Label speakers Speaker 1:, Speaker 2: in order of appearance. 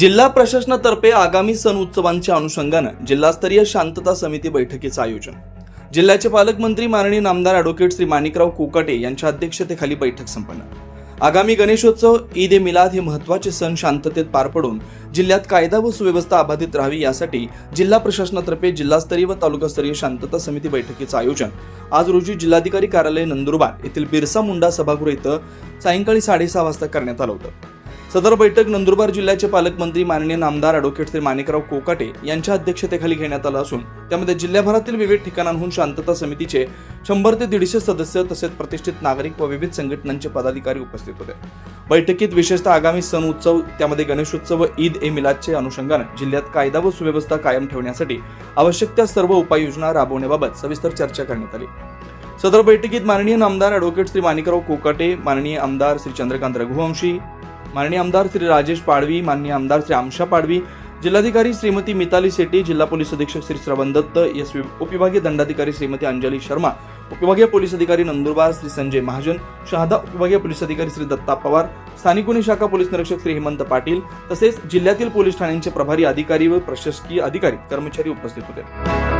Speaker 1: जिल्हा प्रशासनातर्फे आगामी सण उत्सवांच्या अनुषंगानं जिल्हास्तरीय शांतता समिती बैठकीचं आयोजन. जिल्ह्याचे पालकमंत्री माननीय नामदार अॅडव्होकेट श्री माणिकराव कोकाटे यांच्या अध्यक्षतेखाली बैठक संपन्न. आगामी गणेशोत्सव ईद ए मिलाद हे महत्त्वाचे सण शांततेत पार पडून जिल्ह्यात कायदा व सुव्यवस्था अबाधित राहावी यासाठी जिल्हा प्रशासनातर्फे जिल्हास्तरीय व तालुकास्तरीय शांतता समिती बैठकीचं आयोजन. आज रोजी जिल्हाधिकारी कार्यालय नंदुरबार येथील बिरसा मुंडा सभागृह इथं सायंकाळी साडेसहा वाजता करण्यात आलं होतं. सदर बैठक नंदुरबार जिल्ह्याचे पालकमंत्री माननीय नामदार अॅडव्होकेट श्री माणिकराव कोकाटे यांच्या अध्यक्षतेखाली घेण्यात आला असून त्यामध्ये जिल्ह्याभरातील विविध ठिकाणांहून शांतता समितीचे शंभर ते दीडशे सदस्य तसेच प्रतिष्ठित नागरिक व विविध संघटनांचे पदाधिकारी उपस्थित होते. बैठकीत विशेषतः आगामी सण उत्सव त्यामध्ये गणेशोत्सव व ईद ए मिलादच्या अनुषंगाने जिल्ह्यात कायदा व सुव्यवस्था कायम ठेवण्यासाठी आवश्यक त्या सर्व उपाययोजना राबवण्याबाबत सविस्तर चर्चा करण्यात आली. सदर बैठकीत माननीय नामदार अॅडव्होकेट श्री माणिकराव कोकाटे माननीय आमदार श्री चंद्रकांत रघुवंशी माननीय आमदार श्री राजेश पाडवी माननीय आमदार श्री आमशा पाडवी जिल्हाधिकारी श्रीमती मिताली सेटी जिल्हा पोलीस अधीक्षक श्री श्रवण दत्त एस उपविभागीय दंडाधिकारी श्रीमती अंजली शर्मा उपविभागीय पोलीस अधिकारी नंदुरबार श्री संजय महाजन शहादा उपविभागीय पोलीस अधिकारी श्री दत्ता पवार स्थानिक गुन्हे शाखा पोलीस निरीक्षक श्री हेमंत पाटील तसेच जिल्ह्यातील पोलीस ठाण्यांचे प्रभारी अधिकारी व प्रशासकीय अधिकारी कर्मचारी उपस्थित होते.